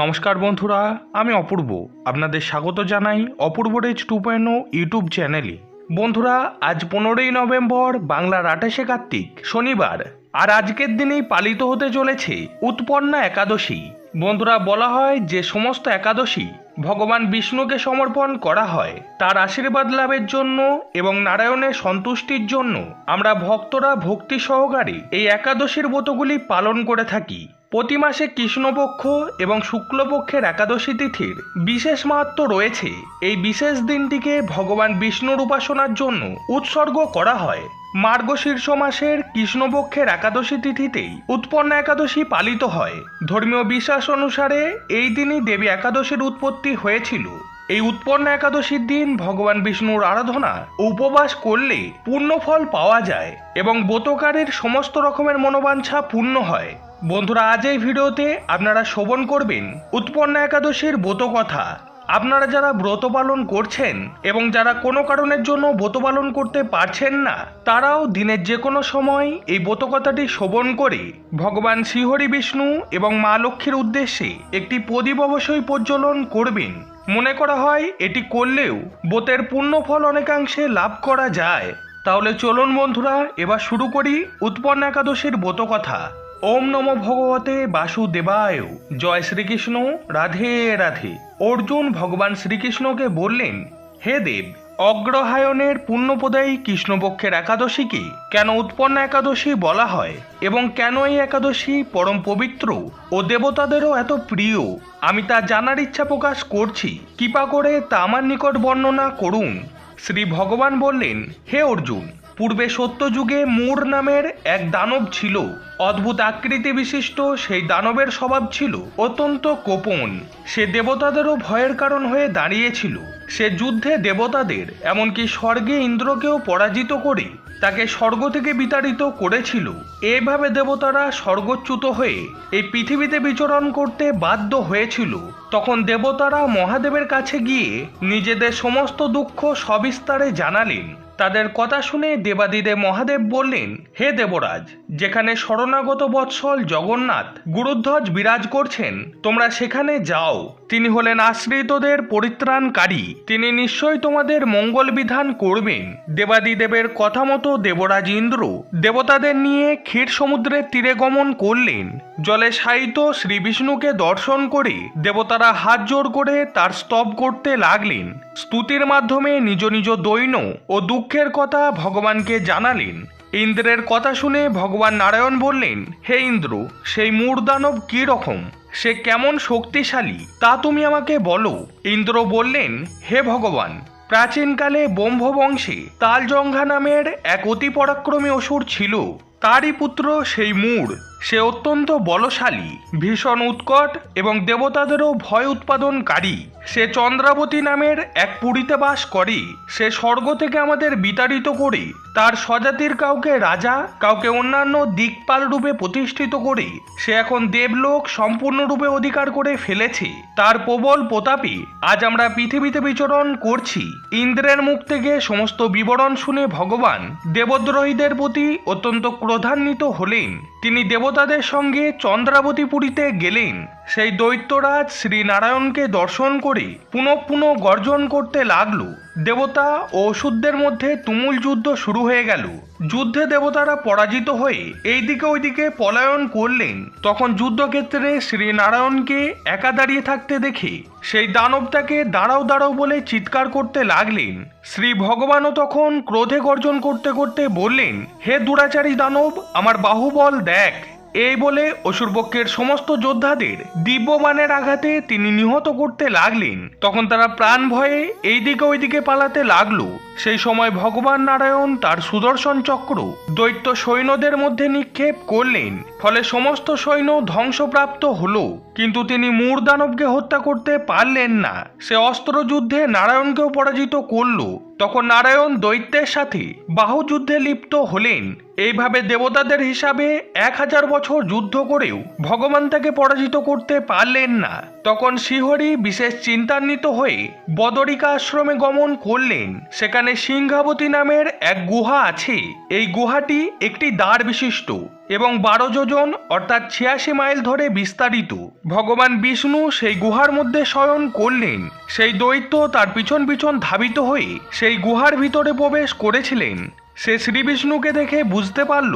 নমস্কার বন্ধুরা, আমি অপূর্ব। আপনাদের স্বাগত জানাই অপূর্ব রেজ টু পয়েন্ট ইউটিউব চ্যানেলে। বন্ধুরা, আজ পনেরোই নভেম্বর, বাংলার আঠাশে কার্তিক, শনিবার। আর আজকের দিনেই পালিত হতে চলেছে উৎপন্না একাদশী। বন্ধুরা, বলা হয় যে সমস্ত একাদশী ভগবান বিষ্ণুকে সমর্পণ করা হয়। তার আশীর্বাদ লাভের জন্য এবং নারায়ণের সন্তুষ্টির জন্য আমরা ভক্তরা ভক্তি সহকারে এই একাদশীর ব্রতগুলি পালন করে থাকি। প্রতি মাসে কৃষ্ণপক্ষ এবং শুক্লপক্ষের একাদশী তিথির বিশেষ মাহাত্ম রয়েছে। এই বিশেষ দিনটিকে ভগবান বিষ্ণুর উপাসনার জন্য উৎসর্গ করা হয়। মার্গশীর্ষ মাসের কৃষ্ণপক্ষের একাদশী তিথিতেই উৎপন্ন একাদশী পালিত হয়। ধর্মীয় বিশ্বাস অনুসারে এই দিনই দেবী একাদশীর উৎপত্তি হয়েছিল। এই উৎপন্ন একাদশীর দিন ভগবান বিষ্ণুর আরাধনা উপবাস করলে পূর্ণ ফল পাওয়া যায় এবং ব্রতকারের সমস্ত রকমের মনোবাঞ্ছা পূর্ণ হয়। বন্ধুরা, আজ এই ভিডিওতে আপনারা শ্রবণ করবেন উৎপন্ন একাদশীর ব্রত কথা। আপনারা যারা ব্রত পালন করছেন এবং যারা কোনো কারণের জন্য ব্রত পালন করতে পারছেন না, তারাও দিনের যে কোনো সময় এই ব্রত কথাটি শ্রবণ করে ভগবান শ্রীহরি বিষ্ণু এবং মা লক্ষ্মীর উদ্দেশ্যে একটি প্রদীপ অবশ্যই প্রজ্বলন করবেন। মনে করা হয় এটি করলেও বোতের পূর্ণ ফল অনেকাংশে লাভ করা যায়। তাহলে চলুন বন্ধুরা, এবার শুরু করি উৎপন্ন একাদশীর কথা ওম নম ভগবতে বাসুদেবায়। জয় শ্রীকৃষ্ণ, রাধে রাধে। অর্জুন ভগবান শ্রীকৃষ্ণকে বললেন, হে দেব অগ্রহায়ণের পুণ্যপ্রদায়ী কৃষ্ণপক্ষের একাদশীকে কেন উৎপন্ন একাদশী বলা হয় এবং কেন এই একাদশী পরম পবিত্র ও দেবতাদেরও এত প্রিয়, আমি তা জানার ইচ্ছা প্রকাশ করছি। কৃপা করে তা আমার নিকট বর্ণনা করুন। শ্রী ভগবান বললেন, হে অর্জুন পূর্বে সত্যযুগে মূর নামের এক দানব ছিল। অদ্ভুত আকৃতি বিশিষ্ট সেই দানবের স্বভাব ছিল অত্যন্ত কোপন। সে দেবতাদেরও ভয়ের কারণ হয়ে দাঁড়িয়েছিল। সে যুদ্ধে দেবতাদের, এমনকি স্বর্গে ইন্দ্রকেও পরাজিত করে তাকে স্বর্গ থেকে বিতাড়িত করেছিল। এভাবে দেবতারা স্বর্গচ্যুত হয়ে এই পৃথিবীতে বিচরণ করতে বাধ্য হয়েছিল। তখন দেবতারা মহাদেবের কাছে গিয়ে নিজেদের সমস্ত দুঃখ সবিস্তারে জানালেন। তাদের কথা শুনে দেবাদিদে মহাদেব বললেন, হে দেবরাজ, যেখানে শরণাগত বৎসল জগন্নাথ গুরুধ্বজ বিরাজ করছেন, তোমরা সেখানে যাও। তিনি হলেন আশ্রিতদের পরিত্রাণকারী। তিনি নিশ্চয় তোমাদের মঙ্গল বিধান করবেন। দেবাদিদেবের কথা মতো দেবরাজ ইন্দ্র দেবতাদের নিয়ে ক্ষীর সমুদ্রের তীরে গমন করলেন। জলে শায়িত শ্রী বিষ্ণুকে দর্শন করে দেবতারা হাত জোড় করে তার স্তব করতে লাগলেন। স্তুতির মাধ্যমে নিজ নিজ দৈন্য ও দুঃখের কথা ভগবানকে জানালেন। ইন্দ্রের কথা শুনে ভগবান নারায়ণ বললেন, হে ইন্দ্র, সেই মূর্দানব কী রকম? সে কেমন শক্তিশালী? তা তুমি আমাকে বলো। ইন্দ্র বললেন, হে ভগবান, প্রাচীনকালে ব্রহ্ম বংশে তালজঙ্ঘা নামের এক অতি পরাক্রমী অসুর ছিল। তারই পুত্র সেই মূর। সে অত্যন্ত বলশালী, ভীষণ উৎকট এবং দেবতাদেরও ভয় উৎপাদনকারী। সে চন্দ্রাবতী নামের এক পুরীতে বাস করে। সে স্বর্গ থেকে আমাদের বিতাড়িত করে। তার স্বজাতির কাউকে রাজা, কাউকে অন্যান্য দিকপাল রূপে প্রতিষ্ঠিত করে। সে এখন দেবলোক সম্পূর্ণরূপে অধিকার করে ফেলেছে। তার প্রবল প্রতাপে আজ আমরা পৃথিবীতে বিচরণ করছি। ইন্দ্রের মুখ থেকে সমস্ত বিবরণ শুনে ভগবান দেবদ্রোহীদের প্রতি অত্যন্ত ক্রোধান্বিত হলেন। তিনি দেবতাদের সঙ্গে চন্দ্রাবতীপুরীতে গেলেন। সেই দৈত্যরাজ শ্রীনারায়ণকে দর্শন করে পুনঃ পুনঃ গর্জন করতে লাগল। দেবতা ও ওষুধদের মধ্যে তুমুল যুদ্ধ শুরু হয়ে গেল। যুদ্ধে দেবতারা পরাজিত হয়ে এইদিকে ওইদিকে পলায়ন করলেন। তখন যুদ্ধক্ষেত্রে শ্রীনারায়ণকে একা দাঁড়িয়ে থাকতে দেখে সেই দানব তাকে দাঁড়াও দাঁড়াও বলে চিৎকার করতে লাগলেন। শ্রী ভগবানও তখন ক্রোধে গর্জন করতে করতে বললেন, হে দুরাচারী দানব, আমার বাহুবল দেখ। এই বলে অসুরপক্ষের সমস্ত যোদ্ধাদের দিব্যমানের আঘাতে তিনি নিহত করতে লাগলেন। তখন তারা প্রাণ ভয়ে এই এইদিকে ওইদিকে পালাতে লাগল। সেই সময় ভগবান নারায়ণ তার সুদর্শন চক্র দৈত্য সৈন্যদের মধ্যে নিক্ষেপ করলেন। ফলে সমস্ত সৈন্য ধ্বংসপ্রাপ্ত হলো। কিন্তু তিনি মূর দানবকে হত্যা করতে পারলেন না। সে অস্ত্র যুদ্ধে নারায়ণকেও পরাজিত করল। তখন নারায়ণ দৈত্যের সাথে বাহু যুদ্ধে লিপ্ত হলেন। এইভাবে দেবতাদের হিসাবে এক হাজার বছর যুদ্ধ করেও ভগবান তাকে পরাজিত করতে পারলেন না। তখন শিহরি বিশেষ চিন্তান্বিত হয়ে বদরিকা আশ্রমে গমন করলেন। সেখানে সিংহাবতী নামের এক গুহা আছে। এই গুহাটি একটি দ্বার বিশিষ্ট। এবং বারো যোজন, অর্থাৎ ছিয়াশি মাইল ধরে বিস্তারিত। ভগবান বিষ্ণু সেই গুহার মধ্যে শয়ন করলেন। সেই দৈত্য তার পিছন পিছন ধাবিত হয়ে সেই গুহার ভিতরে প্রবেশ করেছিলেন। সে শ্রী বিষ্ণুকে দেখে বুঝতে পারল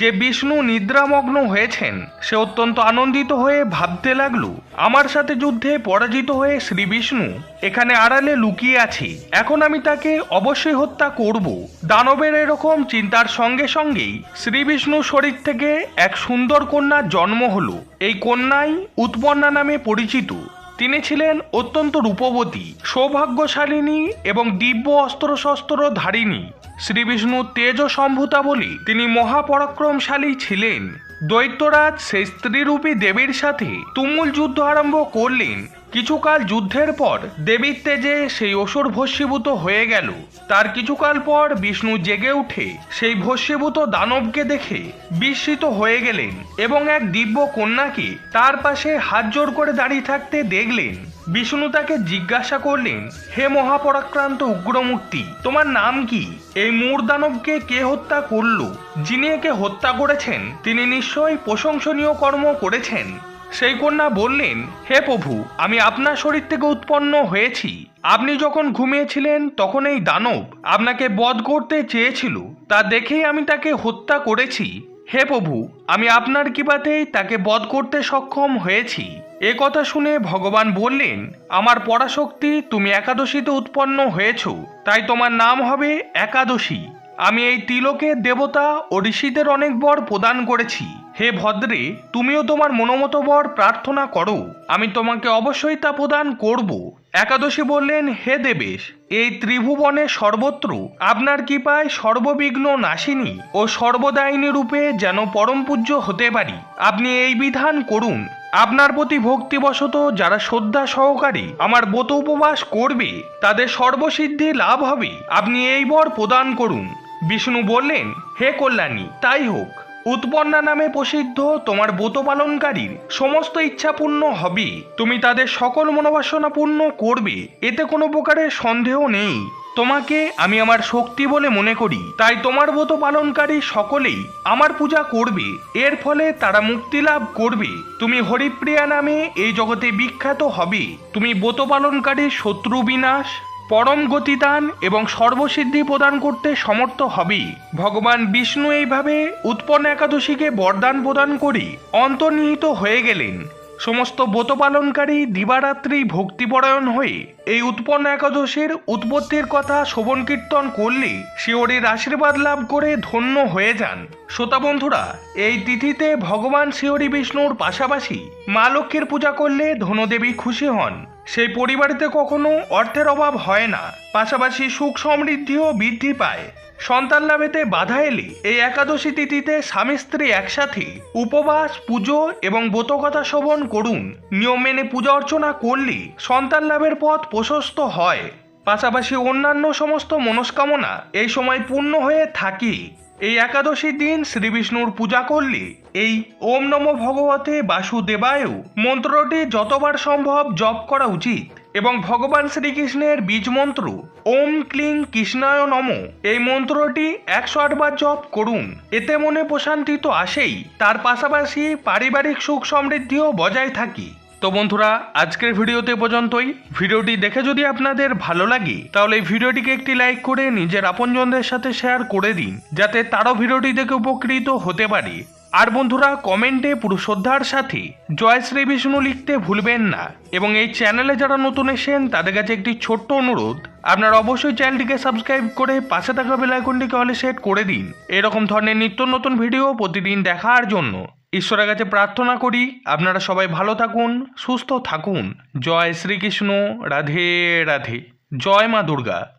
যে বিষ্ণু নিদ্রামগ্ন হয়েছেন। সে অত্যন্ত আনন্দিত হয়ে ভাবতে লাগল, আমার সাথে যুদ্ধে পরাজিত হয়ে শ্রী বিষ্ণু এখানে আড়ালে লুকিয়ে আছে। এখন আমি তাকে অবশ্যই হত্যা করব। দানবের এরকম চিন্তার সঙ্গে সঙ্গেই শ্রী বিষ্ণু শরীর থেকে এক সুন্দর কন্যার জন্ম হলো। এই কন্যাই উৎপন্না নামে পরিচিত। তিনি ছিলেন অত্যন্ত রূপবতী, সৌভাগ্যশালিনী এবং দিব্য অস্ত্রশস্ত্র ধারিণী। শ্রী বিষ্ণু তেজ সম্ভূতা বলি তিনি মহাপরাক্রমশালী ছিলেন। দৈত্যরাজ সেই স্ত্রীরূপী দেবীর সাথে তুমুল যুদ্ধ আরম্ভ করলেন কিছুকাল যুদ্ধের পর দেবীর তেজে সেই অসুর ভস্মীভূত হয়ে গেল। তার কিছুকাল পর বিষ্ণু জেগে উঠে সেই ভস্মীভূত দানবকে দেখে বিস্মিত হয়ে গেলেন এবং এক দিব্য কন্যাকে তার পাশে হাত জোড় করে দাঁড়িয়ে থাকতে দেখলেন। বিষ্ণু তাকে জিজ্ঞাসা করলেন, হে মহাপরাক্রান্ত উগ্রমূর্তি, তোমার নাম কি? এই মূর দানবকে কে হত্যা করল? যিনি একে হত্যা করেছেন, তিনি নিশ্চয়ই প্রশংসনীয় কর্ম করেছেন। সেই কন্যা বললেন, হে প্রভু, আমি আপনার শরীর থেকে উৎপন্ন হয়েছি। আপনি যখন ঘুমিয়েছিলেন, তখন এই দানব আপনাকে বধ করতে চেয়েছিল। তা দেখেই আমি তাকে হত্যা করেছি। হে প্রভু, আমি আপনার কৃপাতেই তাকে বধ করতে সক্ষম হয়েছি। এ কথা শুনে ভগবান বললেন, আমার পরাশক্তি, তুমি একাদশীতে উৎপন্ন হয়েছ। তাই তোমার নাম হবে একাদশী। আমি এই তিলকে দেবতা ও ঋষিদের অনেক বর প্রদান করেছি। হে ভদ্রে, তুমিও তোমার মনোমত বর প্রার্থনা করো। আমি তোমাকে অবশ্যই তা প্রদান করব। একাদশী বললেন, হে দেবেশ, এই ত্রিভুবনে সর্বত্র আপনার কৃপায় সর্ববিঘ্ন নাশিনী ও সর্বদায়িনী রূপে যেন পরম পূজ্য হতে পারি। আপনি এই বিধান করুন। আপনার প্রতি ভক্তিবশত যারা শ্রদ্ধা সহকারে আমার ব্রত উপবাস করবে, তাদের সর্বসিদ্ধি লাভ হবে। আপনি এই বর প্রদান করুন। বিষ্ণু বললেন, হে কল্যাণী, তাই হোক। উৎপন্না নামে প্রসিদ্ধ তোমার ব্রত পালনকারীর সমস্ত ইচ্ছা পূর্ণ হবে। তুমি তাদের সকল মনোবাসনা পূর্ণ করবে। এতে কোনো প্রকারের সন্দেহ নেই। তোমাকে আমি আমার শক্তি বলে মনে করি। তাই তোমার ব্রত পালনকারী সকলেই আমার পূজা করবে। এর ফলে তারা মুক্তি লাভ করবে। তুমি হরিপ্রিয়া নামে এই জগতে বিখ্যাত হবে। তুমি ব্রত পালনকারীর শত্রু বিনাশ। পরম গতিদান এবং সর্বসিদ্ধি প্রদান করতে সমর্থ হবে। ভগবান বিষ্ণু এইভাবে উৎপন্ন একাদশীকে বরদান প্রদান করে অন্তর্নিহিত হয়ে গেলেন। সমস্ত ব্রত পালনকারী দিবারাত্রি ভক্তিপরায়ণ হয়ে এই উৎপন্ন একাদশীর উৎপত্তির কথা শোভন কীর্তন করলে শিওরের আশীর্বাদ লাভ করে ধন্য হয়ে যান। শ্রোতা বন্ধুরা, এই তিথিতে ভগবান শিওরি বিষ্ণুর পাশাপাশি মা লক্ষ্মীর পূজা করলে ধনদেবী খুশি হন। সেই পরিবারেতে কখনো অর্থের অভাব হয় না। পাশাপাশি সুখ সমৃদ্ধিও বৃদ্ধি পায়। সন্তান লাভেতে বাধা এলে। এই একাদশী তিথিতে স্বামী স্ত্রী একসাথে উপবাস, পুজো এবং ব্রতকথা শ্রবণ করুন। নিয়ম মেনে পূজা অর্চনা করলে সন্তান লাভের পথ প্রশস্ত হয়। পাশাপাশি অন্যান্য সমস্ত মনস্কামনা এই সময় পূর্ণ হয়ে থাকে। এই একাদশীর দিন শ্রীবিষ্ণুর পূজা করলে এই ওম নমো ভগবতে বাসুদেবায় মন্ত্রটি যতবার সম্ভব জপ করা উচিত এবং ভগবান শ্রীকৃষ্ণের বীজ মন্ত্র ওম ক্লিং কৃষ্ণায় নম এই মন্ত্রটি একশো আটবার জপ করুন। এতে মনে প্রশান্তি তো আসেই। তার পাশাপাশি পারিবারিক সুখ সমৃদ্ধিও বজায় থাকি। তো বন্ধুরা, আজকের ভিডিওতে পর্যন্তই। ভিডিওটি দেখে যদি আপনাদের ভালো লাগে, তাহলে ভিডিওটিকে একটি লাইক করে নিজের আপনজনদের সাথে শেয়ার করে দিন, যাতে তারও ভিডিওটি দেখে উপকৃত হতে পারে। আর বন্ধুরা, কমেন্টে পুরো শ্রদ্ধার সাথে, জয় শ্রী বিষ্ণু লিখতে ভুলবেন না। এবং এই চ্যানেলে যারা নতুন এসেন তাদের কাছে একটি ছোট্ট অনুরোধ, আপনারা অবশ্যই চ্যানেলটিকে সাবস্ক্রাইব করে পাশে থাকা বেল আইকনটিকে সেট করে দিন। এরকম ধরনের নিত্য নতুন ভিডিও প্রতিদিন দেখার জন্য। ঈশ্বরের কাছে প্রার্থনা করি। আপনারা সবাই ভালো থাকুন, সুস্থ থাকুন। জয় শ্রীকৃষ্ণ, রাধে রাধে। জয় মা দুর্গা।